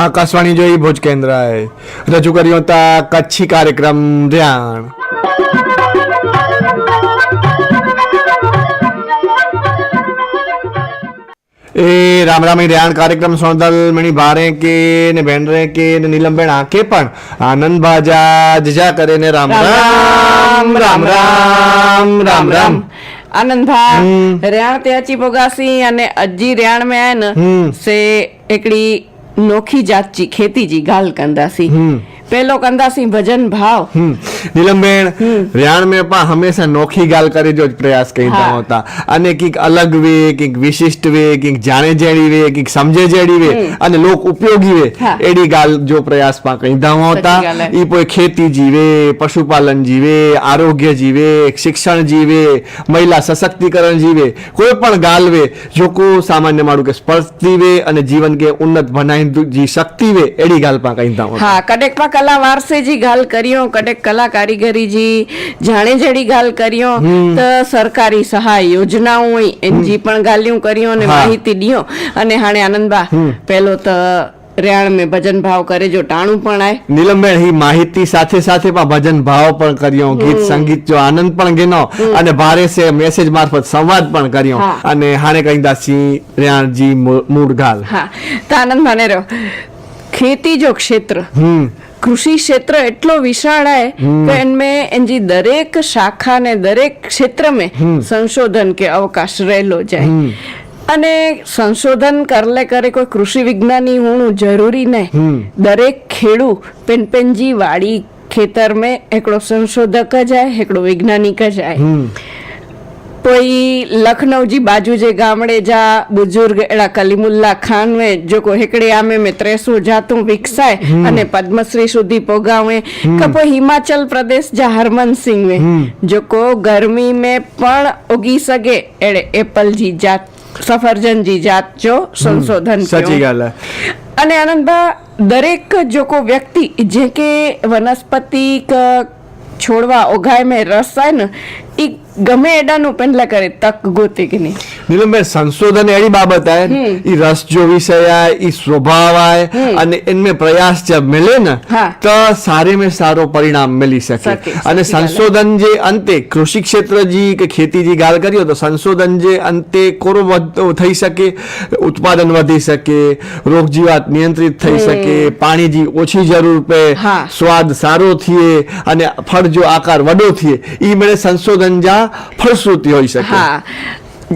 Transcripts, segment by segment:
આકાશવાણી જોઈ ભુજ કેન્દ્રએ રજૂ કર્યો હતા કચ્છી કાર્યક્રમ ર્યાણ એ રામ રામ ર્યાણ કાર્યક્રમ સોંદલ મણી ભારે કે ને બેનરે કે ને નીલમબેન આંકે પણ આનંદ બાજા જજા કરે ને રામ રામ રામ રામ રામ રામ आनंद भा रियाण ते अची पोगासी अने अजी रियाण में आहे न हम्म। से हिकिड़ी नोखी जात जी खेती जी ॻाल्हि कंदासीं પેલો કંદાસી ભજન ભાવ. નીલમબેન રિયાણ મેં પણ હંમેશા નોખી ગાલ કરી જો પ્રયાસ કહીતા હોતા. અને કંઈક અલગ વે કંઈક વિશિષ્ટ વે કંઈક જાણે જેડી વે કંઈક સમજે જેડી વે અને લોક ઉપયોગી વે એડી ગાલ જો પ્રયાસ પણ કહીતા હોતા ઈ કોઈ ખેતી જીવે પશુપાલન જીવે આરોગ્ય જીવે શિક્ષણ જીવે મહિલા સશક્તિકરણ જીવે. કોઈ પણ ઘાલ વે જો જોકો સામાન્ય માળું કે સ્પર્શતી વે અને જીવન કે ઉન્નત બનાવી જી શક્તિ વે એડી ગાલ પણ કહીતા હોતા. હા કડેક કલા વારસે જી ગાલ કર્યો કટેક કલા કારીગરી જી જાણે જડી ગાલ કર્યો તો સરકારી સહાય યોજનાઓ હોય એનજી પણ ગાલ્યું કર્યો અને માહિતી દિયો. અને હાણે આનંદબા પેલો તો રેણ મેં ભજન ભાવ કરે જો ટાણું પણ આય. નીલમબેન હી માહિતી સાથે સાથે પણ ભજન ભાવ પણ કર્યો ગીત સંગીત જો આનંદ પણ ગેનો અને ભારે સે મેસેજ મારફત સંવાદ પણ કર્યો. અને હાણે કહીંદા સી રેણજી મૂળગાલ હા. તો આનંદ માને રહ્યો. ખેતી જો ક્ષેત્ર. હમ. કૃષિ ક્ષેત્ર એટલો विशाल है कि इनमें इनजी दरेक शाखा ने दरेक क्षेत्र में संशोधन के अवकाश રહેલો જાય અને સંશોધન કરલે કરે કોઈ કૃષિ વિજ્ઞાની હોણું જરૂરી નહીં દરેક ખેડૂ પેન પેનજી વાડી ખેતર में हिकिड़ो संशोधक જ आहे हिकिड़ो वैज्ञानिक જ आहे તો એ લખનઉજી બાજુ જે ગામડે જા બુજુર્ગ એડા કલીમુલ્લા ખાન વે જો કો હેકડે આમે મે ત્રેસુ જાતું વિકસાય અને પદ્મશ્રી સુધી પોગાવે. કપો હિમાચલ પ્રદેશ જા હરમન સિંહ વે જો કો ગરમી મે પણ ઉગી સકે એડે એપલ જી જાત સફરજન જી જાત જો સંશોધન સાચી ગાલ અને આનંદભા દરેક જો કો વ્યક્તિ જે કે વનસ્પતિ છોડવા ઓઘાય મે રસ એ ગમે એડાનું પેંડલા કરે તક ગોતે કે નહીં. નીલમભાઈ સંશોધન એવી બાબત આય એ રસ જો વિષય આય એ સ્વભાવ આય અને એમને પ્રયાસ જબ મિલે ને તો સારે મેં સારો પરિણામ મિલી શકે. અને સંશોધન જે અંતે કૃષિ ક્ષેત્ર જી કે ખેતી જી ગાલ કર્યો તો સંશોધન જે અંતે કોરો થઈ શકે ઉત્પાદન વધી શકે રોગ જીવાત નિયંત્રિત થઈ શકે પાણી જી ઓછી જરૂર પે સ્વાદ સારો થયે અને ફળ જો આકાર વડો થયે એ મળે સંશોધન જા ફળશ્રુતિ હોઈ શકે હા.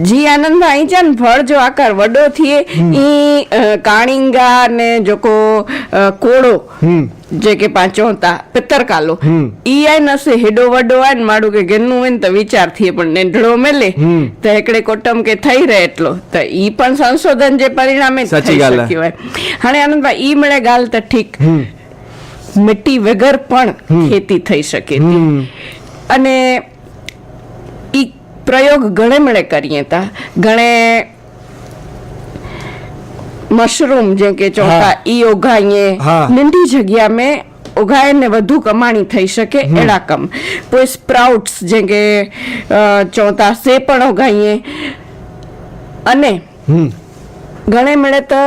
જી આનંદ છે ને ફળ જો આકાર વડો થઈએ ઈ કાણિંગા ને જોકો કોળો જે કે પાંચો હતા પિત્તરકાલો ઈ આય નસે હેડો વડો આય ને માડું કે ઘરનું હોય ને તો વિચાર થઈએ પણ નેંઢળો મેલે તો એકડે કોટમ કે થઈ રહે એટલો. તો ઈ પણ સંશોધન જે પરિણામે થઈ શક્યું હોય. હાણે આનંદભાઈ ઈ મળે ગાલ તો ઠીક. મિટ્ટી વગર પણ ખેતી થઈ શકે અને પ્રયોગ ઘણે મળે કરીએ તા. ઘણે મશરૂમ જે કે ચોખા ઈ ઓગાઈએ હા. નંઢી જગ્યા મેં ઉગાય ને વધુ કમાણી થઈ શકે એડા કમ. કોઈ સ્પ્રાઉટ્સ જે કે ચોતા સે પણ ઓગાઈએ અને ઘણે મળે તો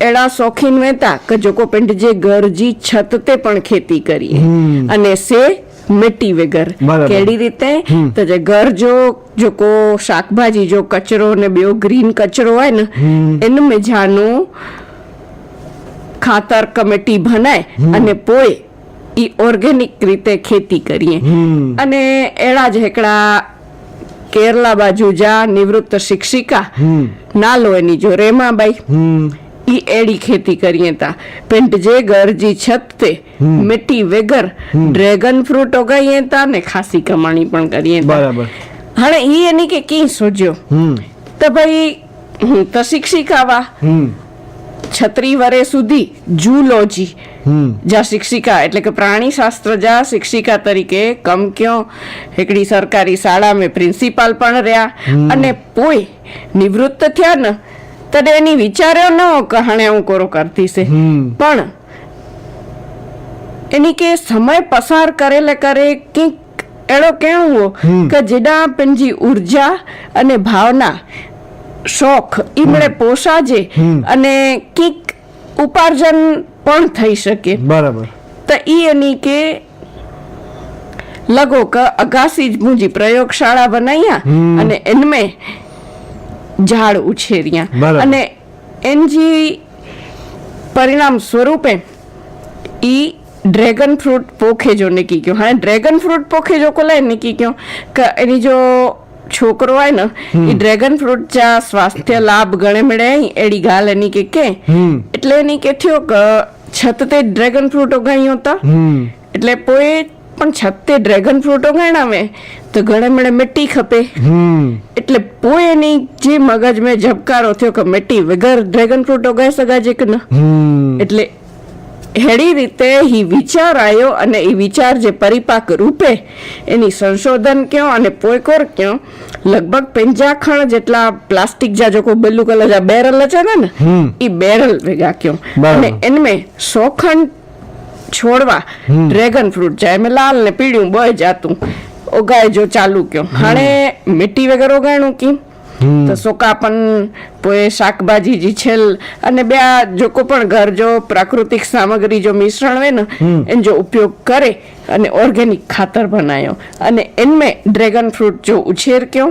એડા શોખીન વેતા કે જોકો પિંડ જે ઘર જી છત તે પણ ખેતી કરીએ. અને સે મિટ્ટી વગર. કેડી રીતે? તો જે ઘર જો જોકો શાકભાજી જો કચરો ને બેઓ ગ્રીન કચરો હોય ને એનું મેજાનું ખાતર કમિટી ભનાય અને પોય ઈ ઓર્ગેનિક રીતે ખેતી કરીએ. અને એડા જ હેકડા કેરલા બાજુ જા નિવૃત્ત શિક્ષિકા નાલો એની જો રેમાબાઈ. ઈ એડી ખેતી કરીએ તા. પિંટ જે ગરજી છત તે મિટ્ટી વગર ડ્રેગન ફ્રૂટ ઉગાઈએ તા ને ખાસી કમાણી પણ કરીએ બરાબર. હણે ઈ એની કે કી સોજ્યો તો ભાઈ હું તો શિક્ષિકા વા. છત્રી વરે સુધી જુલોજી. જા શિક્ષિકા એટલે કે પ્રાણી શાસ્ત્ર જા શિક્ષિકા તરીકે કમક્યો એકડી સરકારી શાળા મેં પ્રિન્સિપાલ પણ રહ્યા. અને પોઈ નિવૃત્ત થયા ને તડે એની વિચાર્યો ન કહાણે હું કોરો કરતી છે. પણ એની કે સમય પસાર કરેલે કરે કંઈક એડો કેવું કે જેડા પંજી ઊર્જા અને ભાવના શોખ મળે પોસાજે અને કંઈક ઉપાર્જન પણ થઈ શકે. બરાબર. તો ઈ એની કે લગો કે અગાસી જ મુજી પ્રયોગશાળા બનાવ્યા અને એનમે ઝાડ ઉછેર્યા. અને અને એનજી પરિણામ સ્વરૂપે ઈ ડ્રેગન ફ્રૂટ પોખેજો નીકળી ગયો. હા ડ્રેગન ફ્રૂટ પોખેજો કોલે કોલાય નીકળી ગયો કે એની જો છોકરો હોય ને એ ડ્રેગન ફ્રૂટ ચા સ્વાસ્થ્ય લાભ ગણે મળે એડી ગાલ એની કે. કે એટલે એની કે થયો કે છત તે ડ્રેગન ફ્રૂટ ઉગાડ્યો હતા. એટલે પોએ પણ છતે ડ્રેગન ફ્રૂટ ઉગાડાવે તો ઘણે મળે મીઠી ખપે. એટલે પોએ એની જે મગજ મેં ઝબકારો થયો કે મીઠી વગર ડ્રેગન ફ્રૂટ ઉગાઈ સગાજે કે ન? એટલે હેડી રીતે ઈ વિચાર આવ્યો અને એ વિચાર જે પરિપાક રૂપે એની સંશોધન કયો અને પોયકોર કયો લગભગ પંજાખણ જેટલા પ્લાસ્ટિક જા જો કોઈ બેલું કલર જા બેરલ છે ને? એ ઈ બેરલ ભેગા કયો. અને એનમે સોખંડ છોડવા. ડ્રેગન ફ્રૂટ જાય એમાં લાલ ને પીળ્યું બોય જાતું ઉગાય જો ચાલુ કયો હાણે મીઠી વગર ઉગાણું કી? તો સોકા પણ પોએ શાકભાજી જી છેલ અને બે આ જોકો પણ ઘર જો પ્રાકૃતિક સામગ્રી જો મિશ્રણ હોય ને એનો જો ઉપયોગ કરે અને ઓર્ગેનિક ખાતર બનાયો. અને એનમે ડ્રેગન ફ્રૂટ જો ઉછેર કયો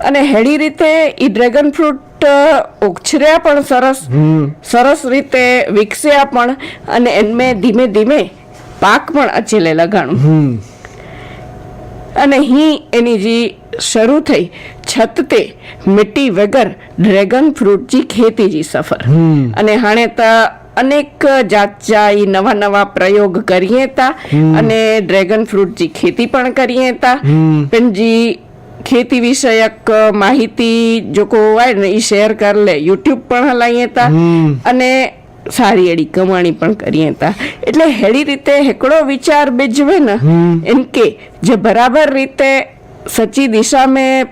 અને હેડી રીતે એ ડ્રેગન ફ્રૂટ ઉછર્યા પણ સરસ. સરસ રીતે વિકસ્યા પણ અને એનમે ધીમે ધીમે પાક પણ અચેલે લગાણું. અને હી એની જે શરૂ થઈ છત તે મિટ્ટી વગર ડ્રેગન ફ્રૂટ જી ખેતી જી સફર. અને હાણે તો અનેક જાત જાઈ નવા નવા પ્રયોગ કરીએ તા અને ડ્રેગન ફ્રૂટ જી ખેતી પણ કરીએ તા. પણ જી ખેતી વિષયક માહિતી જો હોય ને એ શેર કર લે. યુટ્યુબ પણ હલાઈએ તા અને સારી એડી કમાણી પણ કરીએ તા. એટલે હેડી રીતે હેકડો વિચાર બેજવે ને. એમ કે જે બરાબર રીતે સચ્ચી દિશા में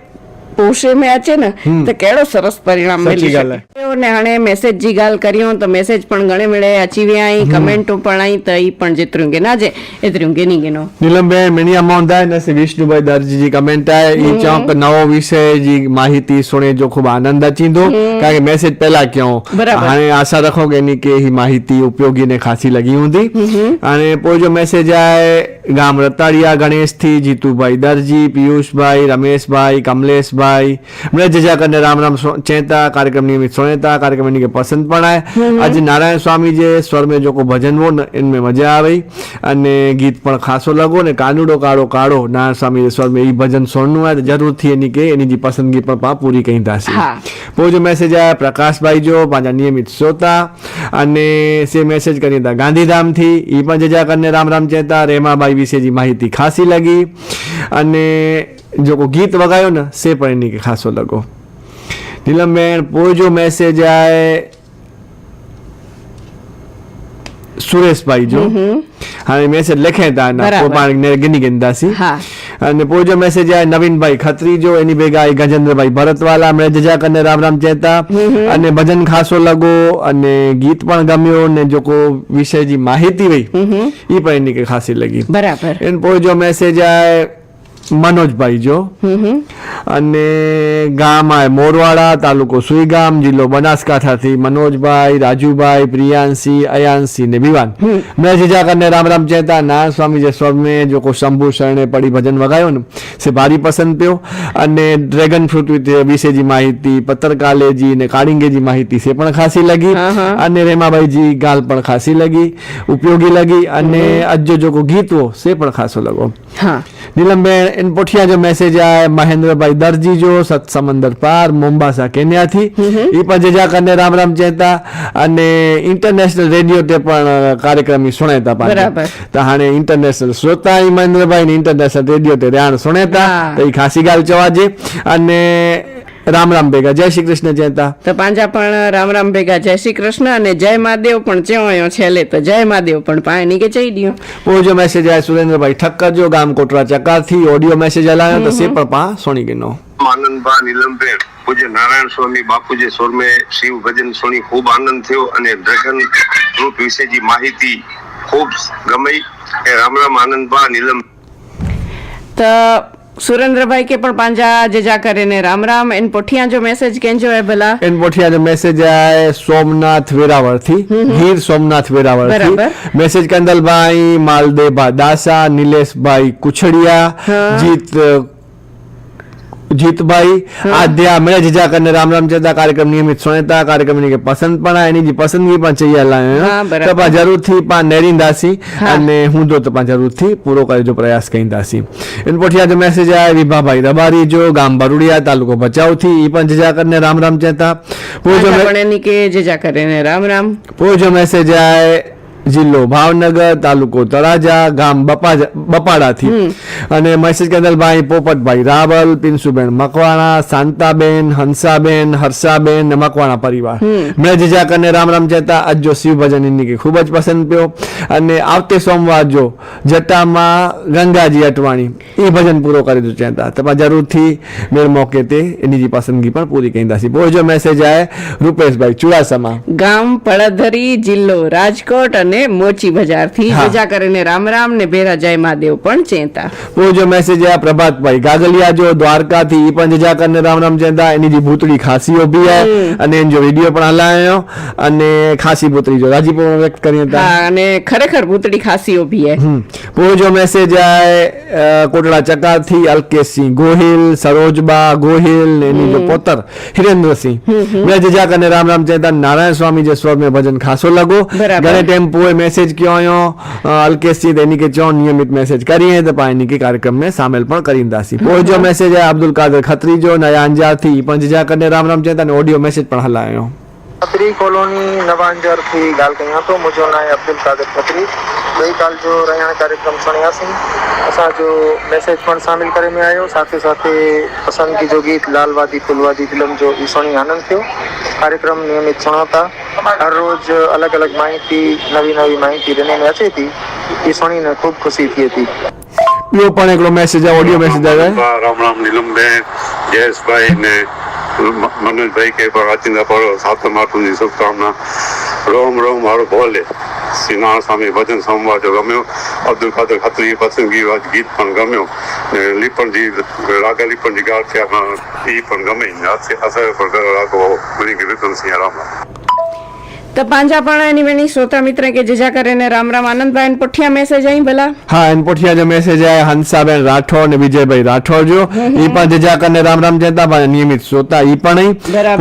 પોષે મેં છે ને તો કેળો સરસ પરિણામ મળી શકે. ને હણે મેસેજ જી ગાલ કર્યો તો મેસેજ પણ ઘણે મેળે અચીવ્યા આઈ કમેન્ટો પણ આઈ તો ઈ પણ જેતરું કે ના જે એતરું કે ની ગેનો. નીલમબે મેની અમાઉન્ટ દાય ને વિષ્ણુભાઈ દરજી કમેન્ટ આય ઈ ચોક નવો વિષય જી માહિતી સુણે જો ખૂબ આનંદ અચીંદો કારણ કે મેસેજ પહેલા ક્યો हाणे आशा रखो के नी के ही माहिती उपयोगी ने खासी लगी हूंदी हाणे पोइ जो मैसेज आहे गाम रताड़िया गणेश थी जीतू भाई दर्जी पीयूष भाई रमेश भाई कमलेश भाई भाई मृत जजा करने राम राम चेता कार्यक्रम नियमित सुनेता कार्यक्रम इनके पसंद पण आहे अॼु नारायण स्वामी जे स्वर में जेको भजन हो न इन में मज़ा आई अने गीत पण ख़ासो लॻो ने कानूड़ो काड़ो काड़ो नारायण स्वामी जे स्वर में हीउ भजन सुणणो आहे त ज़रूरु थी इन खे इन जी पसंदगी पण पाण पूरी कंदासीं पोइ जो मैसेज आहे प्रकाश भाई जो पंहिंजा नियमित श्रोता अने से मैसेज कनि था गांधीधाम थी हीअ पण जजा करने राम राम चेता रेमा भाई विषय जी माहिती ख़ासी लॻी अने जेको गीत वॻायो न से पिणु इन खे ख़ासो लॻो नीलम भेण पोइ जो मैसेज आहे सुरेश भाई जो हाणे मैसेज लिखे था अञा पोइ पाण गिनी गिनंदासीं अने पोइ जो मैसेज आहे नवीन भाई खत्री जो इन भेगा आहे गजेंद्र भाई भरतवाला में जजा कने राम राम चए था अने भजन खासो लॻो अने गीत पण गमियो ने जेको विषय जी माहिती वई ई पिणु इन खे ख़ासी लॻी बराबरि इन पोइ जो मैसेज आहे મનોજભાઈ જો. અને ગામ મોરવાડા તાલુકો સુઈગામ જિલ્લો બનાસકાંઠાથી મનોજભાઈ રાજુભાઈ પ્રિયાંશી અયાંશી ને વિવાન મેં જીજા કરને રામ રામ ચેતા નારાયણ સ્વામી જે સ્વમે જો કો શંભુ શરણે પડી ભજન વગાયો ને સે ભારી પસંદ પ્યો. અને ડ્રેગન ફ્રૂટ વિશેજી માહિતી પત્રકાલેજી ને કાળિંગેજી માહિતી સે પણ ખાસી લગી. અને રેમાભાઈજી ગાલ પણ ખાસી લગી ઉપયોગી લગી. અને અજ્જો જો કો ગીતો સે પણ ખાસો લગો. હા. નીલમબેન इन पोठिया जो मैसेज आया महेंद्र भाई दर्जी जो सत समंदर पार मोम्बासा केन्या થી ઈ પણ જજા કરને રામ રામ ચેતા અને ઇન્ટરનેશનલ રેડિયો તે પણ કાર્યક્રમ ઈ સુણેતા પાછા. બરાબર. તો હાણે ઇન્ટરનેશનલ શ્રોતા ઈ મહેન્દ્રભાઈ ને ઇન્ટરનેશનલ રેડિયો તે રાણ સુણેતા હા. તો ઈ ખાસી ગાલ ચવાજે અને રામ રામ ભેગા. જય શ્રી કૃષ્ણ જયતા તો. પાંજા પણ રામ રામ ભેગા. જય શ્રી કૃષ્ણ અને જય મહાદેવ પણ ચેવાયો છેલ્લે તો જય મહાદેવ પણ પાણી નીકે ચઈ દયો. ઓજો મેસેજ આય સુરેન્દ્રભાઈ ઠક્કર જો ગામ કોટરા ચકાથી ઓડિયો મેસેજ આલાયો તો સે પણ પા સોણી ગનો. આનંદભા નીલમભેર પૂજ્ય નારાયણ સ્વામી બાપુજી સોરમે શિવ ભજન સોની ખૂબ આનંદ થયો અને ડ્રેગન રૂપ વિશેજી માહિતી ખૂબ ગમી એ રામ રામ આનંદભા નીલમ તો સુરેન્દ્રભાઈ કે પણ પાંજા જેજા કરે ને રામ રામ એન પોઠિયા જો મેસેજ કેંજો હે ભલા એન પોઠિયા जो मैसेज आए सोमनाथ वेरावल थी गिर सोमनाथ वेरावल थी बराबर। मैसेज कंदल भाई मालदेव भाई दासा नीलेश भाई कुछड़िया जीत જીતભાઈ આદ્યા અમીરા જીજાકરને રામ રામ જતા કાર્યક્રમ નિયમિત સુનેતા કાર્યક્રમની પસંદ પણ એની જે પસંદગી પણ ચઈ લાવ્યો તો પણ જરૂરથી પણ નેરીંદાસી અને હું દો તો પણ જરૂરથી પૂરો કરજો પ્રયાસ કહીદાસી એન પછી આજે મેસેજ આવ્યા વિભાભાઈ દબારી જો ગામ બરુડિયા તાલુકો ભચાઉથી એ પણ જીજાકરને રામ રામ જતા. પૂજો પણ એની કે જીજાકરને રામ રામ. પૂજો મેસેજ આવે જિલ્લો ભાવનગર તાલુકો તળાજા ગામ બપાડાથી. અને મેસેજ કેન્દલભાઈ પોપટભાઈ રાવલ પિન્સુબેન મકવાણા શાંતાબેન હંસાબેન હર્ષાબેન મકવાણા પરિવાર. મેં જીજાક અને રામ રામ જતા આજ જો શિવ ભજન એની ખૂબ જ પસંદ પ્યો. અને આવતે સોમવાર જો જટામાં ગંગાજી અટવાણી એ ભજન પૂરો કરી દઉં ચેતા તો. જરૂરથી મેળ મોકે તે એની જે પસંદગી પણ પૂરી કહી દાસી બહુ જો મેસેજ આવે રૂપેશભાઈ ચુડાસમા. ગામ પડધરી જિલ્લો રાજકોટ અને અને મોચી બજારથી રજા કરીને રામ રામ ને ભેરા જય મહાદેવ પણ ચેતા. તો જો મેસેજ આ પ્રભાતભાઈ ગાગલિયા જો દ્વારકા થી પણ જજા કરીને રામ રામ ચેતા એની જે ભૂતળી ખાસી ઊભી હે અને એનો વિડિયો પણ હલાયો અને ખાસી ભૂતળી જો. રાજીપુર વ્યક્ત કરી હતા. અને ખરેખર ભૂતળી ખાસી ઊભી હે તો જો મેસેજ આ કોટડા ચકા થી અલ્કેશસિંહ ગોહિલ સરોજબા ગોહિલ ને એની જો પોતર હિરેન્દ્રસિંહ. મેં જજા કરીને રામ રામ ચેતા નારાયણ સ્વામી જે સ્વર મેં ભજન ખાસો લાગો. ઘણે ટેમ્પો खासो लगो बराबर। घणे टेम्पो ए मैसेज क्यों आयो अ, अल्केश सिंह एनी के चो नियमित मैसेज करिए तो पानी के कार्यक्रम में शामिल पण करींदासी पोइ जो मैसेज है अब्दुल कादर खत्री जो नया अंजार थी ई पण जजा करने राम राम चेता ने ऑडियो मैसेज पण हलायो ખત્રી કોલોની નવાંજરથી ગાલ કહી હતો મુજો નાય અબ્દુલ કાદર ખત્રી ગઈકાલ જો રહિયાણ કાર્યક્રમ સણ્યાસી અસાંजो मैसेज પણ સામેલ કરે મેં આવ્યો સાથે સાથે પસંદગી જો ગીત લાલવાદી ફુલવાદી ફિલ્મ જો એ સણી આનંદ થયો કાર્યક્રમ નિયમિત સણાતા હર રોજ અલગ અલગ માહિતી નવી નવી માહિતી રહીને અચે હતી એ સણીને ખૂબ ખુશી થઈ હતી ॿियो પણ हिकिड़ो मैसेज आहे ऑडियो मैसेज आहे। राम राम नीलम बेन जयेश भाई ने મનોજભાઈ કે પણ પર સાતમ આઠમની શુભકામના. રોમ રોમ, મારો ભોલે. શ્રી નારાયણ સ્વામી ભજન સંવાદ ગમ્યો અબ્દુલ કાદર ખત્રી પસંદગી ગીત પણ ગમ્યો. ને લીપણજી, રાગા લીપણજી ગાળ થયા એ પણ ગમે. અસર પર રાખો મને કે વિક્રમસિંહ રામ રામ. તો પાંજાપણા એની વેણી શ્રોતા મિત્ર કે જેજા કરીને રામ રામ. આનંદભાઈ પોઠિયા મેસેજ આવી ભલા? હા એન પોઠિયા જો મેસેજ આવ્યા હંસાબેન રાઠોડ અને વિજયભાઈ રાઠોડ જો. એ પણ જેજા કરીને રામ રામ જતા પણ નિયમિત શ્રોતા એ પણ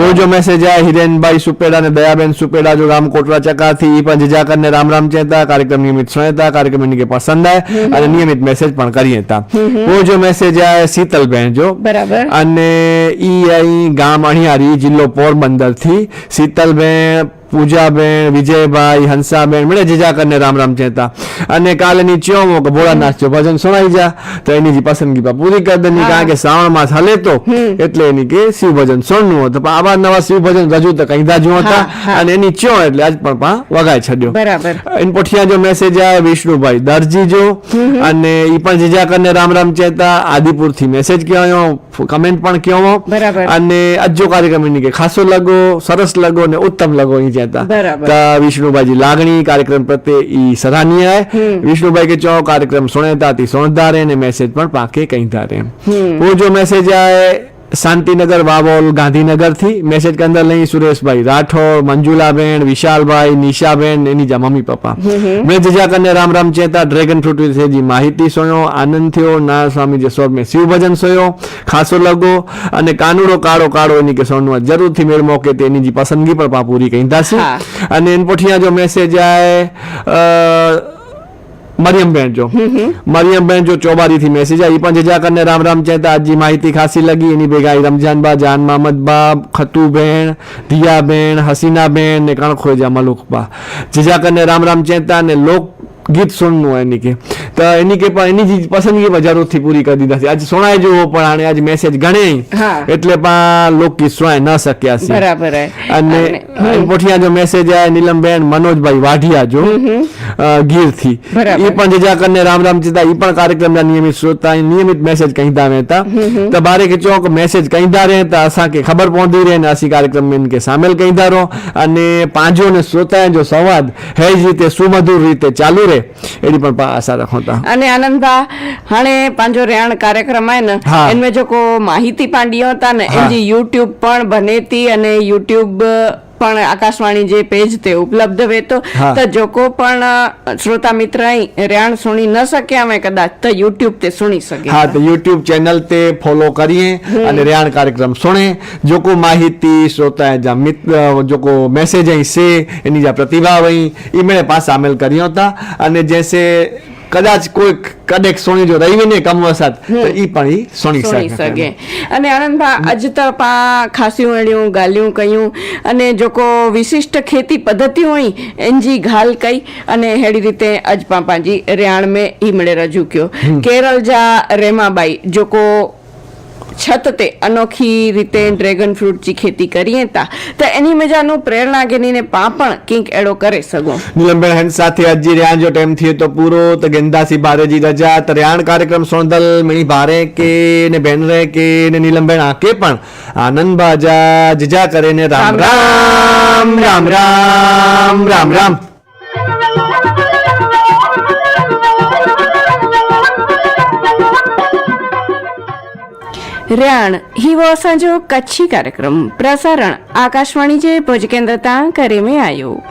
કોઈ જો મેસેજ આવ્યા હિરેનભાઈ સુપેડા અને દયાબેન સુપેડા જો રામ કોટરા ચકાથી એ પણ જેજા કરીને રામ રામ જતા કાર્યક્રમ નિયમિત સુણેતા કાર્યક્રમ એને પસંદ આવે અને નિયમિત મેસેજ પણ કરીએ તા કોઈ જો મેસેજ આવ્યા શીતલબેન જો. બરાબર. અને ઈ અહીં ગામ અણિયારી જિલ્લો પોરબંદરથી શીતલબેન પૂજાબેન વિજયભાઈ હંસાબેન મળે જીજાકરને રામ રામ ચેતા અને કાલે ની ચિયો કે ભોળાનાથ જો ભજન સુણાઈ જા. તો એની જે પસંદગી પા પૂરી કરી દેની કારણ કે શ્રાવણ માસ હલે તો. એટલે એની કે શિવ ભજન સોણનું હતું. પણ આવા નવા શિવ ભજન રજૂ તો કઈ દાજુ હતા. અને એની ચિયો એટલે આજ પણ પા વગાઈ છડ્યો બરાબર. એન પોઠિયા જો મેસેજ આવે વિષ્ણુભાઈ દરજી જો. અને એ પણ જીજાકરને રામ રામ ચેતા આદિપુરથી મેસેજ કયો કમેન્ટ પણ કયો અને અજો કાર્યક્રમની કે ખાસો લગો સરસ લગો અને ઉત્તમ લગો એ ચેતા બરાબર. તો વિષ્ણુભાઈ લાગણી કાર્યક્રમ પ્રત્યે ઈ સરાહનીય है વિષ્ણુભાઈ के चो कार्यक्रम सुनेता थी सुनदारे ने मैसेज પણ પાકે કઈ ધારે वो जो मैसेज आए શાંતિનગર વાવોલ ગાંધીનગરથી મેસેજ કે અંદર લઈ સુરેશભાઈ રાઠોડ મંજુલાબેન વિશાલભાઈ નિશાબેન એની જા મમ્મી પપ્પા. મેં જજા કરને રામ રામ ચેતા ડ્રેગન ફ્રૂટ વિશે જી માહિતી સોયો આનંદ થયો ના સ્વામી જે સ્વર મેં શિવ ભજન સોયો ખાસો લગો અને કાનુડો કાળો કાળો એની કે સોનું જરૂરથી મેળ મોકે તેની જી પસંદગી પણ પૂરી કહી દાસી અને એન પોઠિયા જો મેસેજ આય મરિયમબેન જો મરિયમબેન જો ચોબારીથી મેસેજ આવી. પણ જજા કરને રામ રામ ચેતા આજની માહિતી ખાસી લગી. એની ભેગા રમજાન રમજાનબા જાન મામદબા ખતુબેન દિયાબેન હસીનાબેન ને કણખોજા મલુકબા જજા કરને રામ રામ ચેતા ને લોક ગીત સુનનું એની કે. તો એની કે પણ એની જે પસંદગી પણ જરૂરથી પૂરી કરી દીધા છે આજે સોણાય જેવો પણ આને આજે મેસેજ ગણે હા. એટલે પણ લોકગીત સોણાય ન શક્યા છે બરાબર હે અને પોઠિયા જો મેસેજ આયા નીલમબેન મનોજભાઈ વાઢિયા જો ગીર થી બરાબર. એ પણ જજા કરને રામ રામ ચિતા એ પણ કાર્યક્રમના નિયમિત શ્રોતા ऐं नियमित मैसेज कईंदा रहता त बारे के चौक मैसेज कईंदा रहे त असांखे ख़बर पवंदी रहे ने असीं कार्यक्रम में इनके शामिल कईंदा रहो અને પાંજો ને શ્રોતા જો સંવાદ હેજ રીતે સુમધુર રીતે ચાલુ રહે अहिड़ी पण पाण आशा रखूं था अने आनंद भा हाणे पंहिंजो रियाण कार्यक्रम आहे न हा. इनमें जेको माहिती पाण ॾियूं था न हा. इनजी यूट्यूब पण बने थी અને યુટ્યુબ પણ આકાશવાણી જે પેજ તે ઉપલબ્ધ વે તો હા. તો જેકો પણ શ્રોતા મિત્ર અહીં રેણ સુણી ન શક્યા અમે કદાચ તો યુટ્યુબ તે સુણી શકે હા તો યુટ્યુબ ચેનલ તે ફોલો કરીએ અને રેણ કાર્યક્રમ સુણે જોકો માહિતી શ્રોતા जा મિત્ર જોકો મેસેજ અહીં છે એની જા પ્રતિભાવ અહીં ઈ મેળે પાસ સામેલ કર્યો હતા અને જેસે કદાચ કોઈ કદેક સોની જો રહી ને કમ વસાત તો ઈ પણ ઈ સોની સુણી શકે અને આનંદભા અજ તો પા ખાસ્યું અડ્યું ગાલ્યું કયું અને જોકો વિશિષ્ટ ખેતી પદ્ધતિ હોય એનજી ઘાલ કઈ અને હેડી રીતે અજ પાપાજી રેણ में ई મળે રજૂ કયો. કેરલ જા રેમાબાઈ જોકો છત તે અનોખી રીતે ડ્રેગન ફ્રૂટની ખેતી કરીએ તા તો એની મજાનું પ્રેરણા ગેનીને પા પણ કિંક એડો કરે સગો. નીલમબેન હંસ સાથે અજી રહ્યા જો ટાઈમ થયો તો પૂરો. તો ગેંદાસી બારેજી રજા તો રેણ કાર્યક્રમ સોંદલ મણી ભારે કે ને બેન રે કે ને નીલમબેન આકે પણ આનંદ બાજા, જીજા કરે ને રામ રામ રામ રામ રામ રામ. રણ હિવો સંજો કચ્છી કાર્યક્રમ. પ્રસારણ આકાશવાણી જે ભુજ કેન્દ્ર તાં કરે મેં આયો.